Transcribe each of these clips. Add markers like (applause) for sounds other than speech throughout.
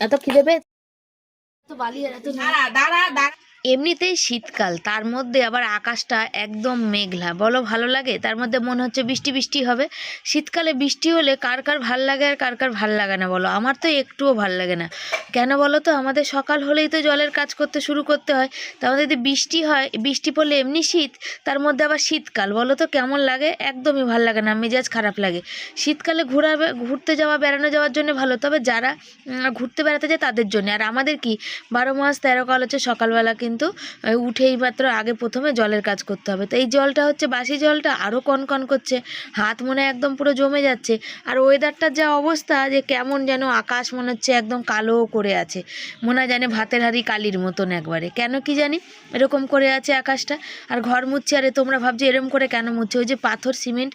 এত খিদে পেয়ে তো বালি এত দাঁড়া দাঁড়া দাঁড়া। এমনিতেই শীতকাল, তার মধ্যে আবার আকাশটা একদম মেঘলা। বলো ভালো লাগে? তার মধ্যে মনে হচ্ছে বৃষ্টি বৃষ্টি হবে। শীতকালে বৃষ্টি হলে কার কার ভালো লাগে আর কার কার ভালো লাগে না বলো? আমার তো একটুও ভালো লাগে না। কেন বলো তো? আমাদের সকাল হলেই তো জলের কাজ করতে শুরু করতে হয়। মধ্যে যদি বৃষ্টি হয়, বৃষ্টি পড়লে এমনি শীত, তার মধ্যে আবার শীতকাল। বলো তো কেমন লাগে? একদমই ভালো লাগে না, মেজাজ খারাপ লাগে। শীতকালে ঘোরা ঘুরতে যাওয়া, বেড়ানো যাওয়ার জন্য ভালো। তবে যারা ঘুরতে বেড়াতে যায় তাদের জন্য। আর আমাদের কি? বারো মাস, তেরো কাল হচ্ছে সকালবেলা, কিন্তু আহ, উঠেই মাত্র আগে প্রথমে জলের কাজ করতে হবে। তো এই জলটা হচ্ছে বাসি জলটা আরও কনকন করছে হাত মনে একদম পুরো জমে যাচ্ছে। আর ওয়েদারটার যা অবস্থা যে কেমন যেন আকাশ মনে হচ্ছে একদম কালো করে আছে। মনে হয় জানে ভাতের হাঁড়ি কালির মতন একবারে। কেন কি জানি? এরকম করে আছে আকাশটা। আর ঘর মুছছে আরে তোমরা ভাবছ এরকম করে কেন মুছছে? ওই যে পাথর সিমেন্ট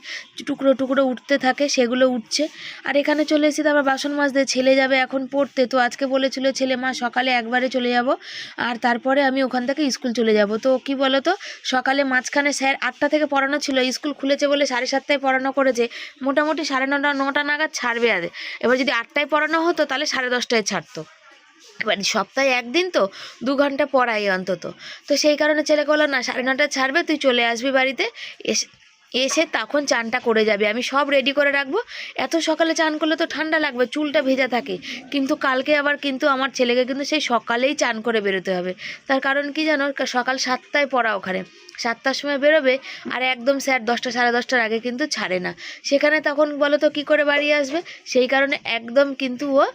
টুকরো টুকরো উঠতে থাকে সেগুলো উঠছে। আর এখানে চলে এসেছি তারপর বাসন মাজতে ছেলে যাবে এখন পড়তে। তো আজকে বলেছিল ছেলে মা সকালে একবারে চলে যাব। আর তারপরে আমি ওখান থেকে স্কুল চলে যাব। তো কি বলো তো সকালে মাঝখানে স্যার আটটা থেকে পড়ানো ছিল স্কুল খুলেছে বলে সাড়ে সাতটায় পড়ানো করেছে, মোটামুটি সাড়ে নটা নটা নাগাদ ছাড়বে আর এবার যদি আটটায় পড়ানো হতো তাহলে সাড়ে দশটায় ছাড়তো। এবার সপ্তাহে একদিন তো, দু ঘণ্টা পড়াই অন্তত। তো সেই কারণে ছেলেকে বলল না, সাড়ে নটায় ছাড়বে, তুই চলে আসবি বাড়িতে, এসে এসে তখন চানটা করে যাবে। আমি সব রেডি করে রাখব। এত সকালে চান করলে তো ঠান্ডা লাগবে, চুলটা ভেজা থাকে। কিন্তু কালকে আবার কিন্তু আমার ছেলেকে কিন্তু সেই সকালেই চান করে বেরোতে হবে। তার কারণ কি জানো সকাল সাতটায় পড়া ওখানে। সাতটার সময় বেরোবে আর একদম স্যার দশটা, সাড়ে দশটার আগে কিন্তু ছাড়ে না। সেখানে তখন বলো তো কী করে বাড়ি আসবে? সেই কারণে একদম কিন্তু ও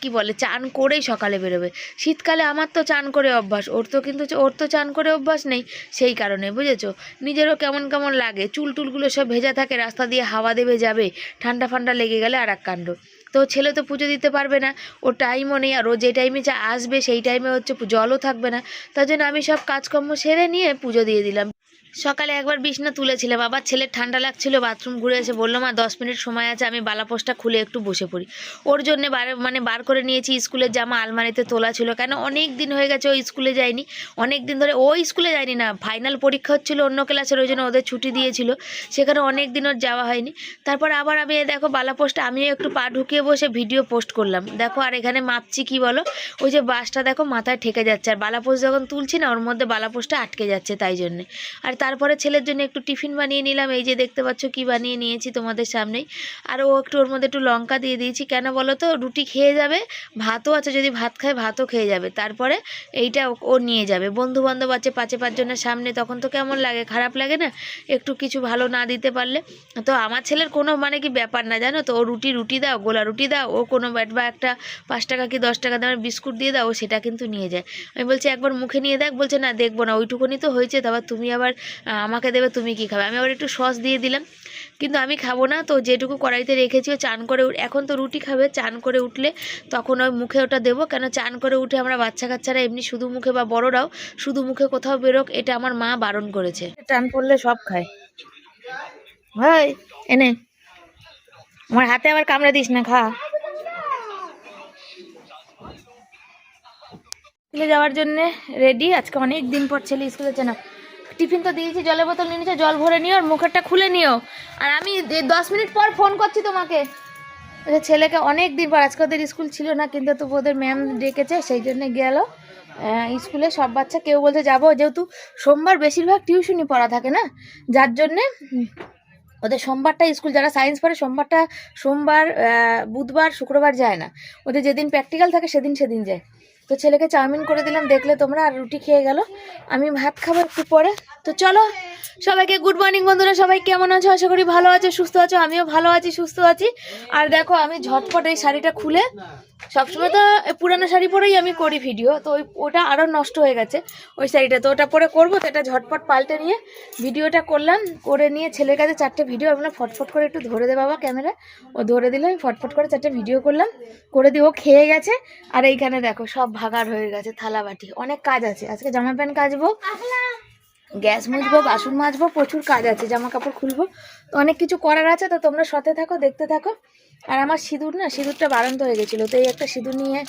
কি বলে, চান করেই সকালে বেরোবে। শীতকালে আমার তো চান করে অভ্যাস, ওর তো কিন্তু ওর তো চান করে অভ্যাস নেই, সেই কারণে, বুঝেছ? নিজেরও কেমন কেমন লাগে, চুল টুলগুলো সব ভেজা থাকে, রাস্তা দিয়ে হাওয়া দেবে যাবে, ঠান্ডা ফান্ডা লেগে গেলে আর এক কাণ্ড। তো ছেলে তো পুজো দিতে পারবে না, ওর টাইমও নেই, আর ও যে টাইমে যা আসবে, সেই টাইমে হচ্ছে জলও থাকবে না। তার জন্য আমি সব কাজকর্ম সেরে নিয়ে পুজো দিয়ে দিলাম। সকালে একবার বিছনা তুলেছিলাম, আবার ছেলের ঠান্ডা লাগছিল, বাথরুম ঘুরে এসে বলল, মা, দশ মিনিট সময় আছে, আমি বালাপোস্টটা খুলে একটু বসে পড়ি। ওর জন্য বার মানে বার করে নিয়েছি, স্কুলের জামা আলমারিতে তোলা ছিল, কেন অনেক দিন হয়ে গেছে ও স্কুলে যায়নি, অনেক দিন ধরে ও স্কুলে যায়নি না, ফাইনাল পরীক্ষা হচ্ছিল অন্য ক্লাসের, ওই জন্য ওদের ছুটি দিয়েছিল, সেখানে অনেক দিন ওর যাওয়া হয়নি। তারপর আবার আমি দেখো বালাপোস্টে আমিও একটু পা ঢুকিয়ে বসে ভিডিও পোস্ট করলাম, দেখো আর এখানে মাপছি কি বলো, ওই যে বাসটা দেখো মাথায় ঠেকে যাচ্ছে, আর বালাপোস্ট যখন তুলছি না, ওর মধ্যে বালাপোস্টটা আটকে যাচ্ছে তাই জন্যে। আর তারপরে ছেলের জন্য একটু টিফিন বানিয়ে নিলাম। এই যে দেখতে পাচ্ছ কি বানিয়ে নিয়েছি তোমাদের সামনেই। আর ও একটু ওর মধ্যে একটু লঙ্কা দিয়ে দিয়েছি। কেন বলো তো? রুটি খেয়ে যাবে, ভাতও আছে, যদি ভাত খায় ভাতও খেয়ে যাবে। তারপরে এইটা ও- নিয়ে যাবে। বন্ধু বান্ধব আছে পাঁচে পাঁচজনের সামনে, তখন তো কেমন লাগে? খারাপ লাগে না? একটু কিছু ভালো না দিতে পারলে। তো আমার ছেলের কোনো মানে কি ব্যাপার না, জানো তো? ও রুটি রুটি দাও, গোলা রুটি দাও, ও কোনো ব্যাট বা একটা পাঁচ টাকা কি দশ টাকা দামের বিস্কুট দিয়ে দাও সেটা কিন্তু নিয়ে যায়। আমি বলছি, একবার মুখে নিয়ে দেখ। বলছে, না, দেখব না। ওইটুকুনি তো হয়েছে, তারপর তুমি আবার আমাকে দেবে, তুমি কি খাবে? আমি আবার একটু সস দিয়ে দিলাম, কিন্তু আমি খাব না। তো যেটুকু কড়াইতে রেখেছি, ও চান করে এখন তো রুটি খাবে, চান করে উঠলে তখন ওই মুখে ওটা দেবো। কেন চান করে উঠে আমরা বাচ্চা কাচ্চারা এমনি শুধু মুখে বা বড়রাও শুধু মুখে কোথাও বেরোক, এটা আমার মা বারণ করেছে। টান পড়লে সব খায়। ভাই, এনে। আমার হাতে আবার কামড়ে দিস না, খা। স্কুলে যাওয়ার জন্য রেডি আজকে অনেক দিন পর ছেলে স্কুলে যাচ্ছে না। টিফিন তো দিয়েছি, জলের বোতল নিয়ে নিচ্ছে জল ভরে নিও আর মুখেরটা খুলে নিও। আর আমি দশ মিনিট পর ফোন করছি তোমাকে। ছেলেকে অনেক দিন পর, আজকে ওদের স্কুল ছিল না, কিন্তু তবু ওদের ম্যাম ডেকেছে, সেই জন্যে গেল। স্কুলে সব বাচ্চা, কেউ বলছে যাব, যেহেতু সোমবার বেশিরভাগ টিউশনই পড়া থাকে না, যার জন্যে ওদের সোমবারটা স্কুল, যারা সায়েন্স পড়ে, সোমবারটা সোমবার বুধবার, শুক্রবার যায় না। ওদের যেদিন প্র্যাকটিক্যাল থাকে, সেদিন সেদিন যায়। তো ছেলেকে চাউমিন করে দিলাম, দেখলে তোমরা আর রুটি খেয়ে গেল। আমি ভাত খাব একটু পরে। তো চলো, সবাইকে গুড মর্নিং বন্ধুরা, সবাই কেমন আছো? আশা করি ভালো আছো, সুস্থ আছো, আমিও ভালো আছি, সুস্থ আছি। আর দেখো, আমি ঝটপট এই শাড়িটা খুলে, সবসময় তো পুরানো শাড়ি পরেই আমি করি ভিডিও তো ওই ওটা আরও নষ্ট হয়ে গেছে ওই শাড়িটা। তো ওটা পরে করব, তো এটা ঝটপট পাল্টে নিয়ে ভিডিওটা করলাম, করে নিয়ে ছেলের কাছে চারটে ভিডিও আপনার ফটফট করে একটু ধরে দে বাবা ক্যামেরা ও ধরে দিলে, আমি ফটফট করে চারটে ভিডিও করলাম, করে দিয়ে ও খেয়ে গেছে। আর এইখানে দেখো, সব ভাগার হয়ে গেছে থালা বাটি অনেক কাজ আছে। আজকে জামা প্যান্ট কাচবো, গ্যাস মুছবো, বাসন মাজবো, প্রচুর কাজ আছে জামা কাপড় খুলবো। তো অনেক কিছু করার আছে, তো তোমরা সাথে থাকো, দেখতে থাকো। আর আমার সিঁদুর না, সিঁদুরটা বাড়ন্ত হয়ে গেছিল, তো এই একটা সিঁদুর নিয়ে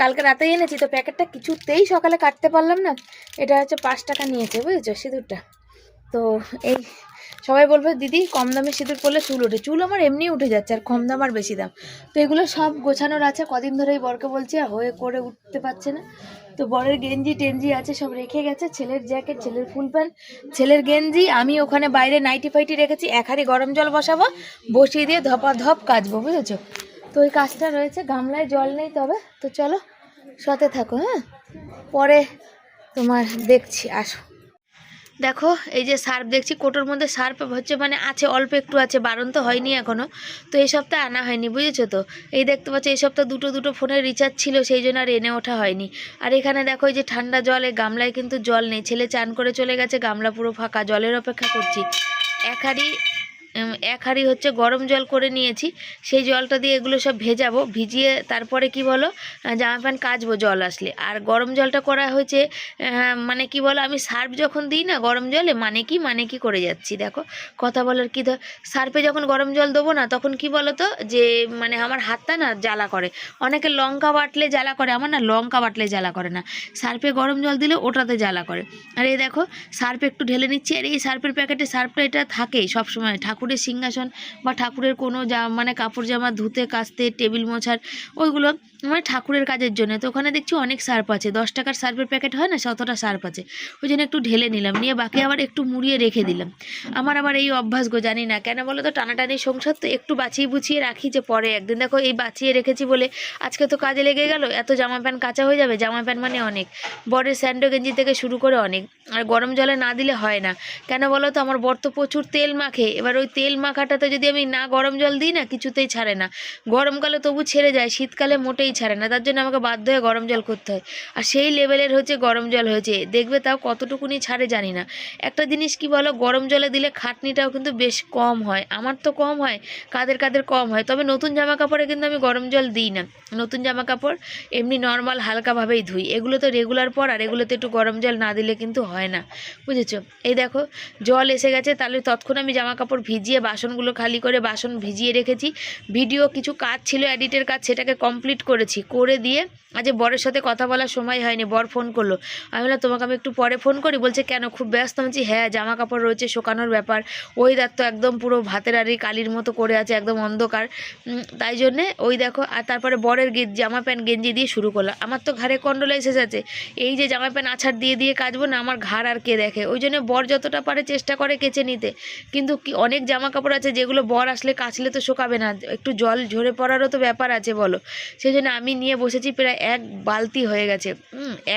কালকে রাতেই এনেছি, তো প্যাকেটটা কিছুতেই সকালে কাটতে পারলাম না। এটা হচ্ছে পাঁচ টাকা নিয়েছে, বুঝেছ, সিঁদুরটা। তো এই সবাই বলবে, দিদি, কম দামে সিঁদুর পরলে চুল ওঠে। চুল আমার এমনি উঠে যাচ্ছে, আর কম দাম আর বেশি দাম। তো এগুলো সব গোছানোর আছে। কদিন ধরে এই বরকে বলছি, আর হয়ে করে উঠতে পারছে না। তো বরের গেঞ্জি টেঞ্জি আছে, সব রেখে গেছে। ছেলের জ্যাকেট, ছেলের ফুল প্যান্ট, ছেলের গেঞ্জি, আমি ওখানে বাইরে নাইটি ফাইটি রেখেছি, এক হাঁড়ি গরম জল বসাবো, বসিয়ে দিয়ে ধপা ধপ কাচবো, বুঝেছ? তো ওই কাজটা রয়েছে, গামলায় জল নেই তবে। তো চলো, সাথে থাকো হ্যাঁ? পরে তোমার দেখছি, আসো। দেখো, এই যে সার্ফ দেখছি, কোটোর মধ্যে সার্ফ হচ্ছে মানে আছে, অল্প একটু আছে, বারণ তো হয়নি এখনও তো এই সপ্তাহে আনা হয়নি, বুঝেছ তো? এই দেখতে পাচ্ছ, এই সপ্তাহে দুটো দুটো ফোনের রিচার্জ ছিল, সেই জন্য আর এনে ওঠা হয়নি। আর এখানে দেখো, এই যে ঠান্ডা জল এই গামলায় কিন্তু জল নেই, ছেলে চান করে চলে গেছে, গামলা পুরো ফাঁকা, জলের অপেক্ষা করছি। এক এক হাঁড়ি হচ্ছে গরম জল করে নিয়েছি। সেই জলটা দিয়ে এগুলো সব ভেজাবো, ভিজিয়ে তারপরে কি বলো জামা প্যান্ট কাচবো জল আসলে। আর গরম জলটা করা হয়েছে মানে কি বলো, আমি সার্ফ যখন দিই না গরম জলে মানে কি মানে কি করে যাচ্ছি দেখো। কথা বলার কি ধর, সার্ফে যখন গরম জল দেবো না, তখন কি বলো তো যে মানে আমার হাতটা না জ্বালা করে। অনেকে লঙ্কা বাটলে জ্বালা করে, আমার না লঙ্কা বাটলে জ্বালা করে না। সার্ফে গরম জল দিলে ওটাতে জ্বালা করে। আর এই দেখো, সার্ফ একটু ঢেলে নিচ্ছি, আর এই সার্ফের প্যাকেটে সার্ফটা এটা থাকেই সবসময় ঠাকুরের সিংহাসন বা ঠাকুরের কোনো যা মানে কাপড় জামা ধুতে কাচতে টেবিল মোছার ওইগুলো মানে ঠাকুরের কাজের জন্য। তো ওখানে দেখছি অনেক সার্ফ আছে। দশ টাকার সার্ফের প্যাকেট হয় না শতটা সার্ফ আছে। ওই জন্য একটু ঢেলে নিলাম, নিয়ে বাকি আবার একটু মুড়িয়ে রেখে দিলাম। আমার আবার এই অভ্যাস গো, জানি না। কেন বলো তো, টানাটানি সংসার তো একটু বাঁচিয়ে বুছিয়ে রাখি যে পরে একদিন দেখো এই বাঁচিয়ে রেখেছি বলে আজকে তো কাজে লেগে গেল, এত জামা প্যান্ট কাঁচা হয়ে যাবে। জামা প্যান্ট মানে অনেক। বরের স্যান্ডো গেঞ্জি থেকে শুরু করে অনেক। আর গরম জলে না দিলে হয় না। কেন বলো তো, আমার বর তো প্রচুর তেল মাখে। এবার ওই তেল মাখাটাতে যদি আমি না গরম জল দিই না, কিছুতেই ছাড়ে না। গরমকালে তবু ছেড়ে যায়, শীতকালে মোটেই ছাড়ে না, তার জন্য আমাকে বাধ্য হয়ে গরম জল করতে হয়। আর সেই লেভেলের হচ্ছে গরম জল হয়েছে, দেখবে তাও কতটুকুনি ছাড়ে জানি না। একটা জিনিস কি বলো, গরম জলে দিলে খাটনিটাও কিন্তু বেশ কম হয়, আমার তো কম হয়, কাদের কাদের কম হয়। তবে নতুন জামা কাপড়ে কিন্তু আমি গরম জল দিই না। নতুন জামা কাপড় এমনি নর্মাল হালকাভাবেই ধুই, এগুলো তো রেগুলার পর, আর এগুলোতে একটু গরম জল না দিলে কিন্তু হয় না, বুঝেছ? এই দেখো, জল এসে গেছে, তাহলে তৎক্ষণ আমি জামা কাপড় ভিজিয়ে, বাসনগুলো খালি করে বাসন ভিজিয়ে রেখেছি। ভিডিও কিছু কাজ ছিল এডিটের কাজ, সেটাকে কমপ্লিট করেছি করে দিয়ে আজ বরের সাথে কথা বলার সময় হয়নি বর ফোন করল। আমি বললাম তোমাকে আমি একটু পরে ফোন করি? বলছে কেন? খুব ব্যস্ত। বলছি, হ্যাঁ জামা কাপড় রয়েছে শোকানোর ব্যাপার। ওয়েদার তো একদম পুরো ভাতের আড়ি কালির মতো করে আছে একদম অন্ধকার। তাই জন্যে ওই দেখো আর তারপরে বরের গে- জামা প্যান্ট গেঞ্জি দিয়ে শুরু করলাম। আমার তো ঘাড়ে কন্ডোলাইসেস আছে। এই যে জামা প্যান্ট আছাড় দিয়ে দিয়ে কাচবো না আমার ঘাড় আর কে দেখে? ওই জন্য বর যতটা পারে চেষ্টা করে কেচে নিতে। কিন্তু অনেক জামা কাপড় আছে যেগুলো বর আসলে কাচলে তো শোকাবে না। একটু জল ঝরে পড়ারও তো ব্যাপার আছে বলো। সেই জন্য আমি নিয়ে বসেছি প্রায় এক বালতি হয়ে গেছে।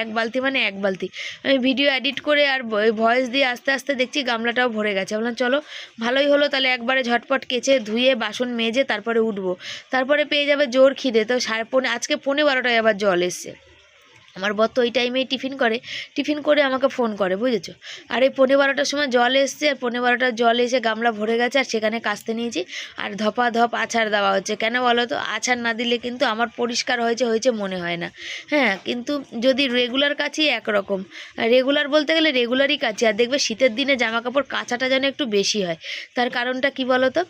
এক বালতি মানে এক বালতি। আমি ভিডিও এডিট করে আর ভয়েস দিয়ে আস্তে আস্তে দেখছি গামলাটাও ভরে গেছে। বললাম, চলো, ভালোই হলো, তাহলে একবারে ঝটপট কেচে ধুয়ে বাসন মেজে তারপরে উঠবো। তারপরে পেয়ে যাবে জোর খিদে। তো সাড়ে পনে, আজকে পনেরো বারোটায় আবার জল এসছে। আমার বর তো ওই টাইমেই টিফিন করে। টিফিন করে আমাকে ফোন করে, বুঝেছ? আর এই পনেরো বারোটার সময় জল এসছে, আর পনেরো বারোটার জল এসে গামলা ভরে গেছে, আর সেখানে কাস্তে নিয়েছি। আর ধপা ধপ আছাড় দেওয়া হচ্ছে। কেন বলো তো? আছাড় না দিলে কিন্তু আমার পরিষ্কার হয়েছে হয়েছে মনে হয় না। হ্যাঁ কিন্তু যদি রেগুলার কাছি, একরকম। রেগুলার বলতে গেলে রেগুলারই কাছি। আর দেখবে শীতের দিনে জামা কাপড় কাচাটা যেন একটু বেশি হয়। তার কারণটা কি বলো তো?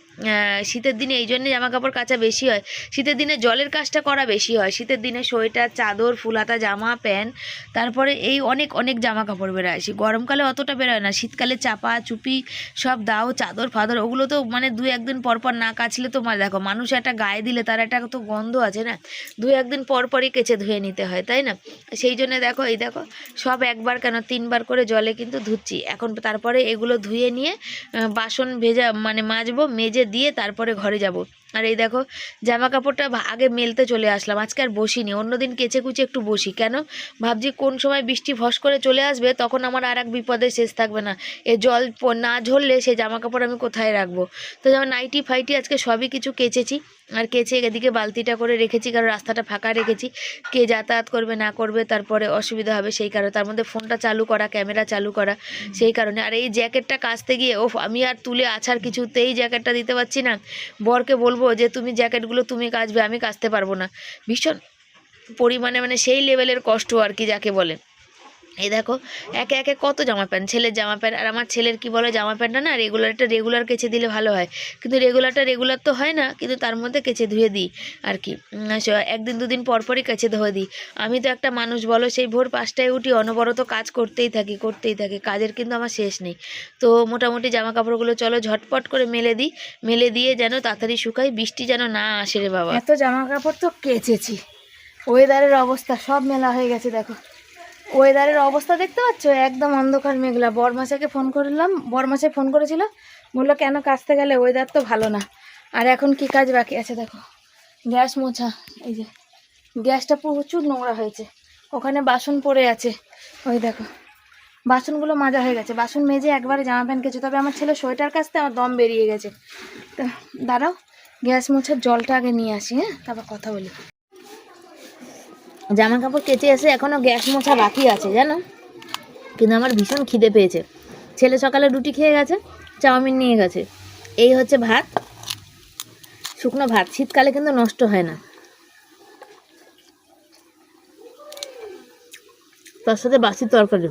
শীতের দিনে এই জন্যে জামা কাপড় কাচা বেশি হয়। শীতের দিনে জলের কাজটা করা বেশি হয়। শীতের দিনে সোয়েটার, চাদর ফুলাতা জামা প্যান্ট, তারপরে এই অনেক অনেক জামা কাপড় বেরোয় আসি গরমকালে অতটা বেরোয় না। শীতকালে চাপা, চুপি, সব দাও, চাদর, ফাদর, ওগুলো তো মানে দু একদিন পর পর না কাচলে তো মানে দেখো, মানুষ একটা গায়ে দিলে তার একটা তো গন্ধ আছে না? দু একদিন পর পরই কেচে ধুয়ে নিতে হয়, তাই না? সেই জন্য দেখো, এই দেখো, সব একবার কেন তিনবার করে জলে কিন্তু ধুচ্ছি। এখন তারপরে এগুলো ধুয়ে নিয়ে বাসন ভেজা মানে মাজবো, মেজে দিয়ে তারপরে ঘরে যাব। আর এই দেখো জামা কাপড়টা আগে মেলতে চলে আসলাম, আজকে আর বসিনি, অন্যদিন কেচে কুচে একটু বসি। কেন? ভাবছি কোন সময় বৃষ্টি ভস করে চলে আসবে, তখন আমার আর এক বিপদে শেষ থাকবে না। এ জল না ঝরলে সেই জামা কাপড় আমি কোথায় রাখব? তো যেমন নাইটি ফাইটি আজকে সবই কিছু কেচেছি, আর কেচে এদিকে বালতিটা করে রেখেছি, কারণ রাস্তাটা ফাঁকা রেখেছি। কে যাতায়াত করবে, না করবে, তারপরে অসুবিধা হবে সেই কারণে। তার মধ্যে ফোনটা চালু করা, ক্যামেরা চালু করা, সেই কারণে। আর এই জ্যাকেটটা কাচতে গিয়ে ও আমি আর তুলে আছাড় কিছুতেই জ্যাকেটটা দিতে পারছি না। বরকে বলব যে তুমি জ্যাকেটগুলো তুমি কাচবে, আমি কাচতে পারব না। ভীষণ পরিমাণে মানে সেই লেভেলের কষ্ট আর কি যাকে বলে। এই দেখো, একে একে কত জামা প্যান্ট, ছেলের জামা প্যান্ট, আর আমার ছেলের কি বলে জামা প্যান্টটা না রেগুলারটা রেগুলার কেচে দিলে ভালো হয়। কিন্তু রেগুলারটা রেগুলার তো হয় না, কিন্তু তার মধ্যে কেচে ধুয়ে দিই আর কি। একদিন দুদিন পর পরই কেচে ধুয়ে দিই। আমি তো একটা মানুষ বলো, সেই ভোর পাঁচটায় উঠি, অনবরত কাজ করতেই থাকি করতেই থাকি, কাজের কিন্তু আমার শেষ নেই। তো মোটামুটি জামা কাপড়গুলো চলো, ঝটপট করে মেলে দিই, মেলে দিয়ে যেন তাড়াতাড়ি শুকাই, বৃষ্টি যেন না আসে রে বাবা। এত জামা কাপড় তো কেচেছি। ওয়েদারের অবস্থা সব মেলা হয়ে গেছে, দেখো। ওয়েদারের অবস্থা দেখতে পাচ্ছ? একদম অন্ধকার মেঘলা। বরমাসাকে ফোন করলাম। বরমাসে ফোন করেছিল। বলল, কেন কাচতে গেলে ওয়েদার তো ভালো না? আর এখন কি কাজ বাকি আছে দেখো? গ্যাস মোছা। এই যে, গ্যাসটা প্রচুর নোংরা হয়েছে। ওখানে বাসন পড়ে আছে। ওই দেখো, বাসনগুলো মাজা হয়ে গেছে। বাসন মেজে একবারে জামা প্যান্ট কেচে, তবে আমার ছেলে সোয়েটার কাচতে আমার দম বেরিয়ে গেছে। তো দাঁড়াও, গ্যাস মোছার জলটা আগে নিয়ে আসি হ্যাঁ? তারপর কথা বলি। জামা কাপড় কেচে এসে এখনও গ্যাস মোছা বাকি আছে, জানো? কিন্তু আমার ভীষণ খিদে পেয়েছে। ছেলে সকালে রুটি খেয়ে গেছে, চাউমিন নিয়ে গেছে। এই হচ্ছে ভাত। শুকনো ভাত। শীতকালে কিন্তু নষ্ট হয় না। তার সাথে বাসি তরকারি।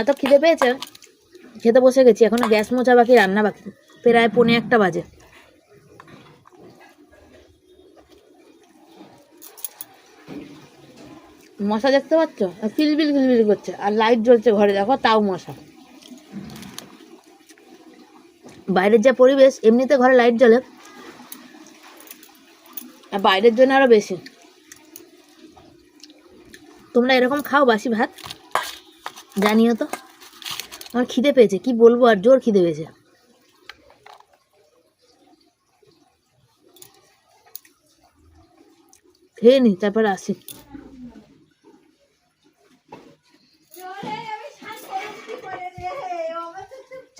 এত খিদে পেয়েছে? খেতে বসে গেছি। এখনও গ্যাস মোছা বাকি, রান্না বাকি। প্রায় পৌনে একটা বাজে। মশা দেখতে পাচ্ছ? কিলবিল কিলবিল করছে। আর লাইট জ্বলছে ঘরে, দেখো, তাও মশা। বাইরের যা পরিবেশ, এমনিতে ঘরে লাইট জ্বলে। আর বাইরের জন্য আরও বেশি। তোমরা এরকম খাও বাসি ভাত? জানিও তো। আমার খিদে পেয়েছে, কি বলব আর জোর খিদে পেয়েছে। খেয়ে নি, তারপরে আসি।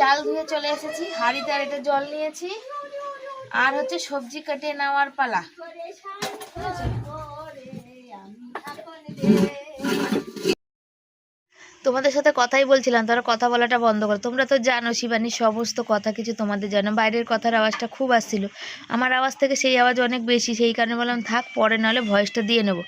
চাল ধুয়ে চলে এসেছি, হাঁড়িতে আর এটা জল নিয়েছি। আর হচ্ছে সবজি কাটিয়ে নেওয়ার পালা। তোমাদের সাথে কথাই বলছিলাম তারা কথা বলাটা বন্ধ করো। তোমরা তো জানো শিবানীর সমস্ত কথা কিছু তোমাদের জানো। বাইরের কথার আওয়াজটা খুব আসছিল। আমার আওয়াজ থেকে সেই আওয়াজ অনেক বেশি, সেই কারণে বললাম, থাক, পরে নাহলে ভয়েসটা দিয়ে নেব।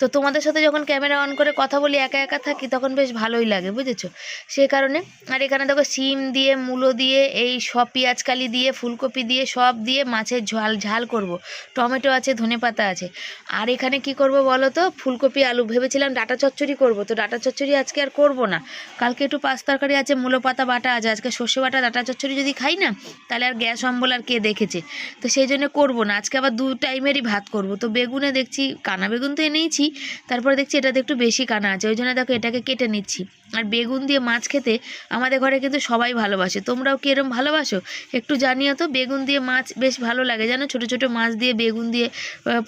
তো তোমাদের সাথে যখন ক্যামেরা অন করে কথা বলি, একা একা থাকি, তখন বেশ ভালোই লাগে, বুঝেছ? সেই কারণে, আর এখানে দেখো সিম দিয়ে, মূলো দিয়ে, এই সব পেঁয়াজকালি দিয়ে, ফুলকপি দিয়ে, সব দিয়ে মাছের ঝাল ঝাল করব। টমেটো আছে ধনেপাতা আছে। আর এখানে কি করব বলো তো? ফুলকপি, আলু, ভেবেছিলাম ডাটা চচ্চড়ি করব। তো ডাটা চচ্চড়ি আজকে আর করব না। কালকে একটু পাঁচ তরকারি আছে, মূলো পাতা বাটা আছে, আজকে সর্ষে বাটা, ডাটা চচ্চড়ি যদি খাই না, তাহলে আর গ্যাস, অম্বল আর কে দেখেছে? তো সেই জন্য করব না। আজকে আবার দু টাইমেরই ভাত করব। তো বেগুনে দেখছি, কানা বেগুন তো এনেইছি, তারপরে দেখছি এটাতে একটু বেশি কানা আছে। ওই জন্য দেখো এটাকে কেটে নিচ্ছি। আর বেগুন দিয়ে মাছ খেতে আমাদের ঘরে কিন্তু সবাই ভালোবাসে। তোমরাও কি এরম ভালোবাসো? একটু জানিও তো, বেগুন দিয়ে মাছ বেশ ভালো লাগে জানো? ছোটো ছোটো মাছ দিয়ে বেগুন দিয়ে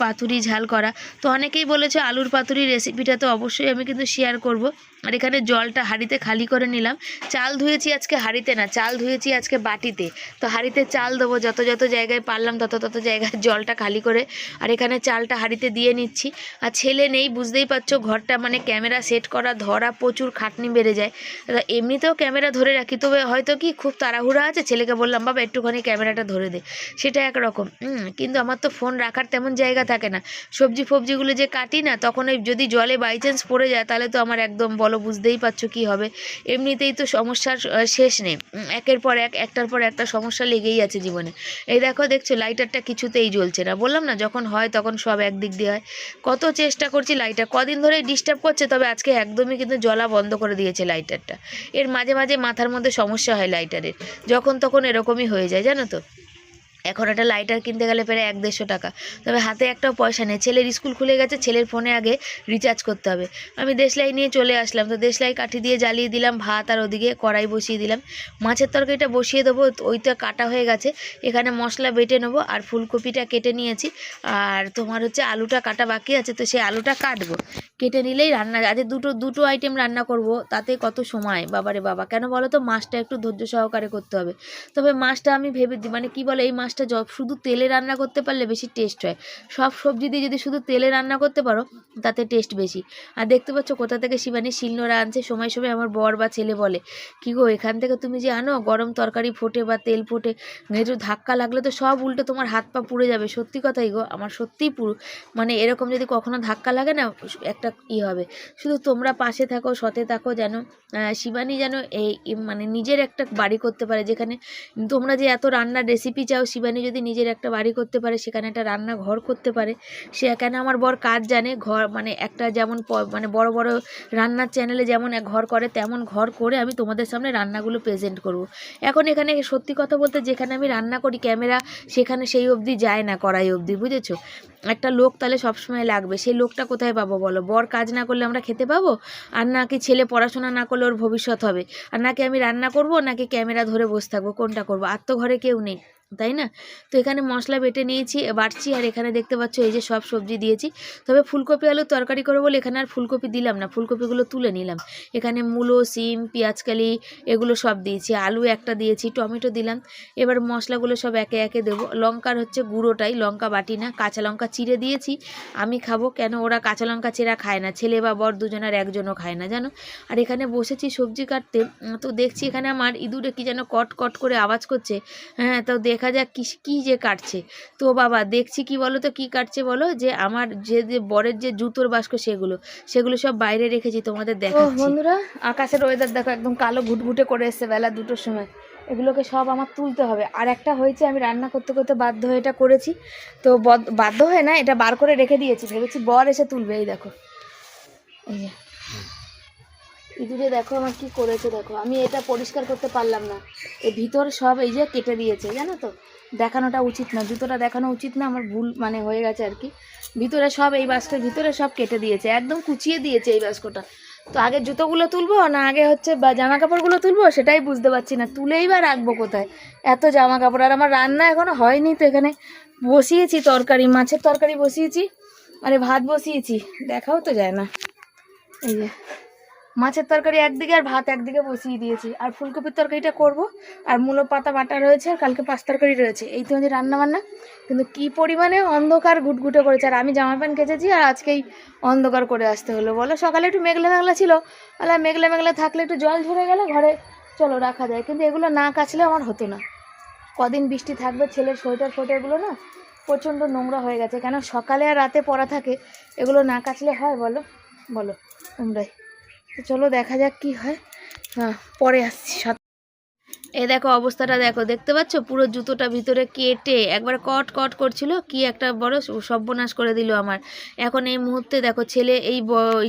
পাতুরি ঝাল করা। তো অনেকেই বলেছে আলুর পাতুরি রেসিপিটা তো অবশ্যই আমি কিন্তু শেয়ার করব। আর এখানে জলটা হাঁড়িতে খালি করে নিলাম। চাল ধুয়েছি আজকে হাঁড়িতে না, চাল ধুয়েছি আজকে বাটিতে। তো হাঁড়িতে চাল দেবো, যত যত জায়গায় পারলাম তত তত জায়গায় (laughs) জলটা খালি করে আর এখানে চালটা হাঁড়িতে দিয়ে নিচ্ছি। আর ছেলে নেই, বুঝতেই পারছ, ঘরটা মানে ক্যামেরা সেট করা, ধরা, প্রচুর খাটনি বেড়ে যায়। এমনিতেও ক্যামেরা ধরে রাখি, তবে হয়তো কি খুব তাড়াহুড়া আছে? ছেলেকে বললাম, বাবা, একটুখানি ক্যামেরাটা ধরে দে। সেটা একরকম। কিন্তু আমার তো ফোন রাখার তেমন জায়গা থাকে না। সবজি ফবজিগুলো যে কাটি না, তখন ওই যদি জলে বাই চান্স পড়ে যায়, তাহলে তো আমার একদম বলো বুঝতেই পারছ কি হবে। এমনিতেই তো সমস্যার শেষ নেই। একের পর এক, একটার পর একটা সমস্যা লেগেই আছে জীবনে। এই দেখো, দেখছ লাইটারটা কিছুতেই জ্বলছে না। বললাম না, যখন হয় তখন সব একদিক দিয়ে হয়। কত চেষ্টা করছি লাইটার কদিন ধরে ডিস্টার্ব করছে, তবে আজকে একদমই কিন্তু জ্বলা বন্ধ করে দিয়েছে লাইটারটা এর মাঝে মাঝে মাথার মধ্যে সমস্যা হয় লাইটারের যখন তখন এরকমই হয়ে যায়, জানো তো? এখন একটা লাইটার কিনতে গেলে প্রায় এক দেড়শো টাকা। তবে হাতে একটাও পয়সা নেই। ছেলের স্কুল খুলে গেছে, ছেলের ফোনে আগে রিচার্জ করতে হবে। আমি দেশলাই নিয়ে চলে আসলাম, তো দেশলাই কাঠি দিয়ে জ্বালিয়ে দিলাম, ভাত আর ওদিকে কড়াই বসিয়ে দিলাম। মাছের তরকারিটা বসিয়ে দেবো, ওইটা কাটা হয়ে গেছে। এখানে মশলা বেটে নেব আর ফুলকপিটা কেটে নিয়েছি। আর তোমার হচ্ছে আলুটা কাটা বাকি আছে, তো সেই আলুটা কাটবো। কেটে নিলেই রান্না আজ দুটো দুটো আইটেম রান্না করব, তাতে কত সময়? বাবারে বাবা, কেন বলো তো? মাছটা একটু ধৈর্য সহকারে করতে হবে। তবে মাছটা আমি ভেবে দিই মানে কি বলে? এই মাছটা য- শুধু তেলে রান্না করতে পারলে বেশি টেস্ট হয়। সব সবজি দিয়ে যদি শুধু তেলে রান্না করতে পারো, তাতে টেস্ট বেশি। আর দেখতে পাচ্ছ কোথা থেকে শিবানী শিলনোড়া আনছে, সময় সময় আমার বর বা ছেলে বলে, কি গো, এখান থেকে তুমি যে আনো? গরম তরকারি ফোটে বা তেল ফোটে একটু ধাক্কা লাগলে তো সব উল্টো তোমার হাত পা পুড়ে যাবে। সত্যি কথাই গো, আমার সত্যিই পুরো মানে এরকম যদি কখনো ধাক্কা লাগে না, একটা ই হবে। শুধু তোমরা পাশে থাকো, সতে থাকো যেন শিবানী যেন এই মানে নিজের একটা বাড়ি করতে পারে, যেখানে তোমরা যে এত রান্নার রেসিপি চাও, শিবানী যদি নিজের একটা বাড়ি করতে পারে, সেখানে একটা রান্না ঘর করতে পারে, সে কেন আমার বর কাজ জানে, ঘর মানে একটা যেমন মানে বড় বড় রান্নার চ্যানেলে যেমন এক ঘর করে, তেমন ঘর করে আমি তোমাদের সামনে রান্নাগুলো প্রেজেন্ট করব। এখন এখানে সত্যি কথা বলতে যেখানে আমি রান্না করি ক্যামেরা সেখানে সেই অবধি যায় না, কড়াই অবধি, বুঝেছ? একটা লোক তাহলে সবসময় লাগবে, সেই লোকটা কোথায় পাবো বলো? বর কাজ না করলে আমরা খেতে পাবো? আর নাকি ছেলে পড়াশোনা না করলে ওর ভবিষ্যৎ হবে? আর নাকি আমি রান্না করব, নাকি ক্যামেরা ধরে বসে থাকব, কোনটা করব? আর তো ঘরে কেউ নেই। তাই না? তো এখানে মশলা বেটে নিয়েছি বাড়ছি আর এখানে দেখতে পাচ্ছ এই যে সব সবজি দিয়েছি। তবে ফুলকপি আলু তরকারি করব বলে এখানে আর ফুলকপি দিলাম না, ফুলকপিগুলো তুলে নিলাম। এখানে মূলো, সিম, পেঁয়াজকালি এগুলো সব দিয়েছি, আলু একটা দিয়েছি, টমেটো দিলাম। এবার মশলাগুলো সব একে একে দেবো। লঙ্কার হচ্ছে গুঁড়োটাই, লঙ্কা বাটি না, কাঁচা লঙ্কা চিড়ে দিয়েছি। আমি খাব কেন? ওরা কাঁচা লঙ্কা চেরা খায় না, ছেলে বা বর দুজনের একজনও খায় না, জানো? আর এখানে বসেছি সবজি কাটতে তো দেখছি এখানে আমার ইঁদুরে কি যেন কট কট করে আওয়াজ করছে। হ্যাঁ তো দেখা যাক কি কি যে কাটছে। তো বাবা দেখছি কি বলো তো কি কাটছে বলো? যে আমার যে যে বরের যে জুতোর বাস্ক সেগুলো সেগুলো সব বাইরে রেখেছি তোমাদের দেখো বন্ধুরা আকাশের ওয়েদার দেখো একদম কালো ঘুটঘুটে করে এসছে বেলা দুটোর সময়। এগুলোকে সব আমার তুলতে হবে। আর একটা হয়েছে আমি রান্না করতে করতে বাধ্য হয়ে এটা করেছি। তো বাধ্য হয়ে না এটা বার করে রেখে দিয়েছি। ভেবেছি বর এসে তুলবে এই দেখো। এই যে। ইঁদুরে দেখো আমার কি করেছে, দেখো। আমি এটা পরিষ্কার করতে পারলাম না। এ ভিতর সব এই যে কেটে দিয়েছে, জানো তো? দেখানোটা উচিত না, জুতোটা দেখানো উচিত না, আমার ভুল মানে হয়ে গেছে আর কি। ভিতরে সব এই বাস্কের ভিতরে সব কেটে দিয়েছে, একদম কুচিয়ে দিয়েছে এই বাস্কটা। তো আগে জুতোগুলো তুলবো, না আগে হচ্ছে বা জামা কাপড়গুলো তুলবো? সেটাই বুঝতে পারছি না, তুলেই বা রাখব কোথায়? এত জামা কাপড় আর আমার রান্না এখনও হয়নি তো এখানে। বসিয়েছি তরকারি, মাছের তরকারি বসিয়েছি, আরে ভাত বসিয়েছি, দেখাও তো যায় না। এই যে মাছের তরকারি একদিকে আর ভাত একদিকে বসিয়ে দিয়েছি। আর ফুলকপির তরকারিটা করব। আর মূলো পাতা বাটা রয়েছে আর কালকে পাঁচ তরকারি রয়েছে। এই তো আমাদের রান্না বান্না কিন্তু কি পরিমাণে অন্ধকার ঘুটঘুটে করেছে। আর আমি জামা প্যান্ট কেচেছি আর আজকেই অন্ধকার করে আসতে হলো। বলো, সকালে একটু মেঘলা মেঘলা ছিল। আলা, মেঘলা মেঘলা থাকলে একটু জল ঝরে গেলে ঘরে চলো রাখা যায়। কিন্তু এগুলো না কাচলে আমার হতো না। কদিন বৃষ্টি থাকবে, ছেলের সোয়েটার ফোয়েটারগুলো না প্রচণ্ড নোংরা হয়ে গেছে। কেন সকালে আর রাতে পরা থাকে, এগুলো না কাচলে হয়? বলো বলো, তোমরাই। চলো দেখা যাক কি হয়। হ্যাঁ পরে আসছি এই দেখো অবস্থাটা দেখো, দেখতে পাচ্ছ? পুরো জুতোটা ভিতরে কেটে একবার কট কট করছিল, কি একটা বড় সর্বনাশ করে দিল আমার। এখন এই মুহূর্তে দেখো ছেলে, এই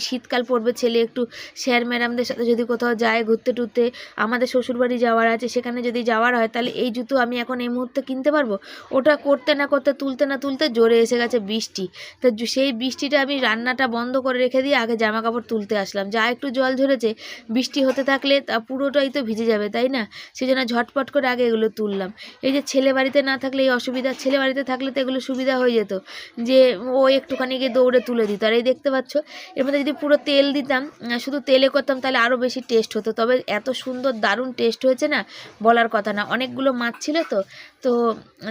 শীতকাল পড়বে, ছেলে একটু স্যার ম্যাডামদের সাথে যদি কোথাও যায় ঘুরতে টুরতে, আমাদের শ্বশুরবাড়ি যাওয়ার আছে, সেখানে যদি যাওয়ার হয়, তাহলে এই জুতো আমি এখন এই মুহূর্তে কিনতে পারব? ওটা করতে না করতে, তুলতে না তুলতে জোরে এসে গেছে বৃষ্টি। তো সেই বৃষ্টিটা আমি রান্নাটা বন্ধ করে রেখে দিয়ে আগে জামা কাপড় তুলতে আসলাম। যা একটু জল ঝরেছে, বৃষ্টি হতে থাকলে তা পুরোটাই তো ভিজে যাবে, তাই না? সেই জন্য ঝটপট করে আগে এগুলো তুললাম। এই যে ছেলে বাড়িতে না থাকলে, এই অসুবিধা, ছেলে বাড়িতে থাকলে তো এগুলো সুবিধা হয়ে যেত। যে ও একটুখানি গিয়ে দৌড়ে তুলে দিত। আর এই দেখতে পাচ্ছ, এর মধ্যে যদি পুরো তেল দিতাম শুধু তেলে করতাম, তাহলে আরও বেশি টেস্ট হতো। তবে এত সুন্দর, দারুণ টেস্ট হয়েছে না, বলার কথা না। অনেকগুলো মাছ ছিল তো তো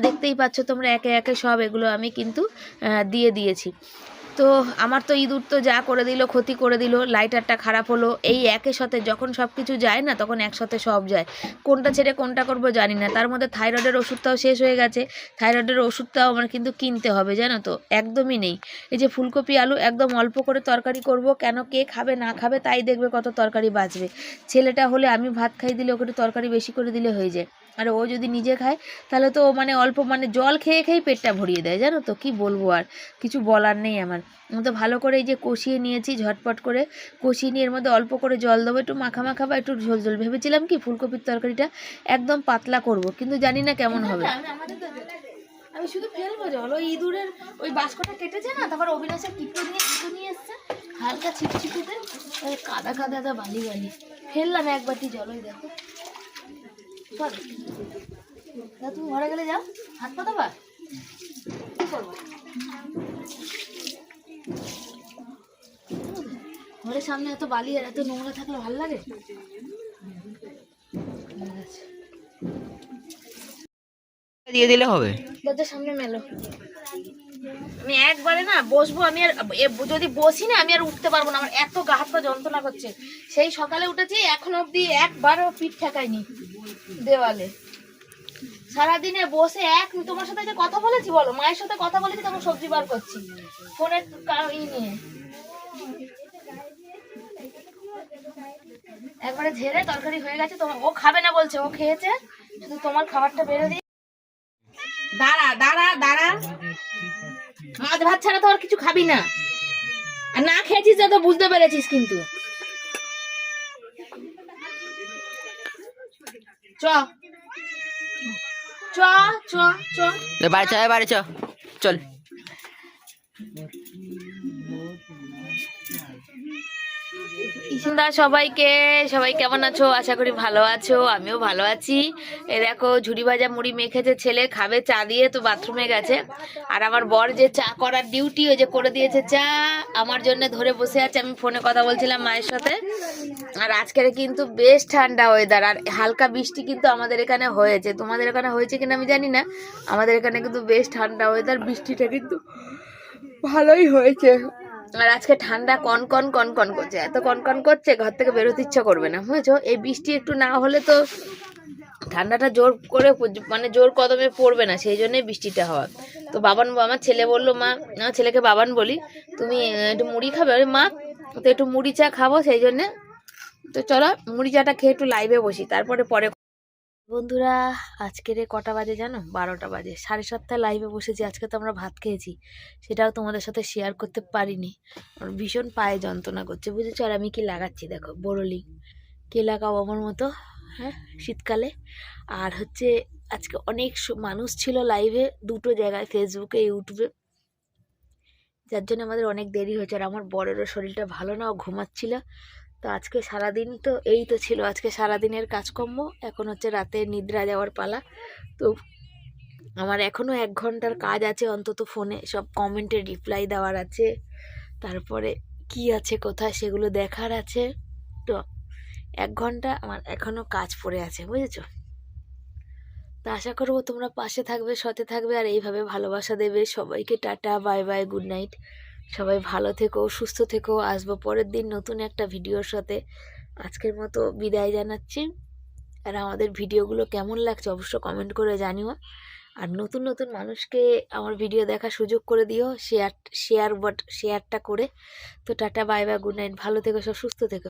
দেখতেই পাচ্ছ তোমরা একে একে সব এগুলো আমি কিন্তু দিয়ে দিয়েছি। তো আমার তো ইঁদুর তো যা করে দিল, ক্ষতি করে দিল লাইটারটা খারাপ হলো। এই একের সাথে যখন সব কিছু যায় না, তখন একসাথে সব যায়। কোনটা ছেড়ে কোনটা করব জানি না। তার মধ্যে থাইরয়েডের ওষুধটাও শেষ হয়ে গেছে। থাইরয়েডের ওষুধটাও আমার কিন্তু কিনতে হবে, জানো তো? একদমই নেই। এই যে ফুলকপি আলু একদম অল্প করে তরকারি করব। কেন কে খাবে, না খাবে, তাই দেখবে কত তরকারি বাঁচবে। ছেলেটা হলে আমি ভাত খাই দিলে ওকে একটু তরকারি বেশি করে দিলে হয়ে যায়। আর ও যদি নিজে খায়, তাহলে তো মানে অল্প মানে জল খেয়ে খেয়ে পেটটা ভরিয়ে দেয়, জানো তো? কি বলব আর? কিছু বলার নেই আমার। আমি তো ভালো করে এই যে কষিয়ে নিয়েছি, ঝটপট করে কষিয়ে নিয়ে এর মধ্যে অল্প করে জল দেবো, একটু মাখা মাখা বা একটু ঝোল ঝোল। ভেবেছিলাম কি ফুলকপির তরকারিটা একদম পাতলা করব, কিন্তু জানি না কেমন হবে। আমি শুধু ফেলব জল। ওই ইঁদুরের ওই বাস্কটা কেটেছে না, তারপর অবিনাশের কিটো নিয়ে কিটো নিয়ে এসছে। হালকা ওই কাদা কাদা দা বালি বালি। ফেললাম এক বাটি জল ওই দেখো। চল। তুমি ঘরে গেলে যাও হাত পা দেবা কি করব? ঘরের সামনে এত বালি আর এত নোংরা থাকলে ভালো লাগে? দিয়ে দিলে হবে। দরজার সামনে মেলো। আমি একবারে না বসবো, আমি আর যদি বসি না, আমি আর উঠতে পারব না। আমার এত গা হাত যন্ত্রণা করছে। সেই সকালে উঠেছি, এখন অবধি একবারও পিঠ ঠেকাইনি দেওয়ালে। সারাদিনে বসে এক, তোমার সাথে যে কথা বলেছি বলো? মায়ের সাথে কথা বলেছি তখন সবজি বার করছি। ফোনের ই নিয়ে। একবারে ঝেড়ে তরকারি হয়ে গেছে, তোমার ও খাবে না বলছে, ও খেয়েছে। শুধু তোমার খাবারটা বেড়ে দিয়ে দাঁড়া দাঁড়া দাঁড়া। মাছ ভাত ছাড়া তো আর কিছু খাবি না। আর না খেয়েছিস তো বুঝতে পেরেছিস কিন্তু। চ। চ চ চ। চ। চল। দা সবাইকে, সবাই কেমন আছো? আশা করি ভালো আছো, আমিও ভালো আছি। এ দেখো, ঝুড়ি ভাজা মুড়ি মেখেছে ছেলে, খাবে চা দিয়ে, তো বাথরুমে গেছে। আর আমার বর যে চা করার ডিউটি ওই যে করে দিয়েছে চা, আমার জন্য ধরে বসে আছে। আমি ফোনে কথা বলছিলাম মায়ের সাথে। আর আজকের কিন্তু বেশ ঠান্ডা ওয়েদার আর হালকা বৃষ্টি কিন্তু আমাদের এখানে হয়েছে। তোমাদের এখানে হয়েছে কিনা আমি জানি না। আমাদের এখানে কিন্তু বেশ ঠান্ডা ওয়েদার বৃষ্টিটা কিন্তু ভালোই হয়েছে। আর আজকে ঠান্ডা কন কন কন কন করছে, এত কন কন করছে, ঘর থেকে বেরোতে ইচ্ছা করবে না, বুঝেছ? এই বৃষ্টি একটু না হলে তো ঠান্ডাটা জোর করে মানে জোর কদমে পড়বে না, সেই জন্যই বৃষ্টিটা হওয়া। তো বাবান, আমার ছেলে বলল, মা, আমার ছেলেকে বাবান বলি, তুমি একটু মুড়ি খাবে? মা, তো একটু মুড়ি চা খাব, সেই জন্যে, তো চলো, মুড়ি চাটা খেয়ে একটু লাইভে বসি, তারপরে পরে বন্ধুরা, আজকের কটা বাজে জানো? বারোটা বাজে। সাড়ে সাতটায় লাইভে বসেছি, আজকে তো আমরা ভাত খেয়েছি। সেটাও তোমাদের সাথে শেয়ার করতে পারিনি। ভীষণ পায়ে যন্ত্রণা করছে, বুঝেছ? আর আমি কি লাগাচ্ছি? দেখো বোরোলিং কে লাগাও আমার মতো? হ্যাঁ শীতকালে। আর হচ্ছে, আজকে অনেক মানুষ ছিল লাইভে দুটো জায়গায় ফেসবুকে ইউটিউবে যার জন্য আমাদের অনেক দেরি হয়েছে। আর আমার বরেরও শরীরটা ভালো না, ও ঘুমাচ্ছিল। তো আজকে সারাদিন তো এই তো ছিল, আজকে সারাদিনের কাজকর্ম। এখন হচ্ছে রাতে নিদ্রা যাওয়ার পালা। তো আমার এখনও এক ঘণ্টার কাজ আছে অন্তত ফোনে, সব কমেন্টে রিপ্লাই দেওয়ার আছে। তারপরে কি আছে কোথায় সেগুলো দেখার আছে। তো এক ঘণ্টা আমার এখনও কাজ পড়ে আছে, বুঝেছ? তো আশা করব তোমরা পাশে থাকবে সাথে থাকবে, আর এইভাবে ভালোবাসা দেবে। সবাইকে tata, bye bye, good night. সবাই ভালো থেকো, সুস্থ থেকো। আসব পরের দিন নতুন একটা ভিডিওর সাথে। আজকের মতো বিদায় জানাচ্ছি। আর আমাদের ভিডিওগুলো কেমন লাগছে অবশ্য কমেন্ট করে জানিও। আর নতুন নতুন মানুষকে আমার ভিডিও দেখার সুযোগ করে দিও শেয়ার শেয়ার বাট শেয়ারটা করে। তো tata bye bye good night ভালো থেকো, সব সুস্থ থেকো।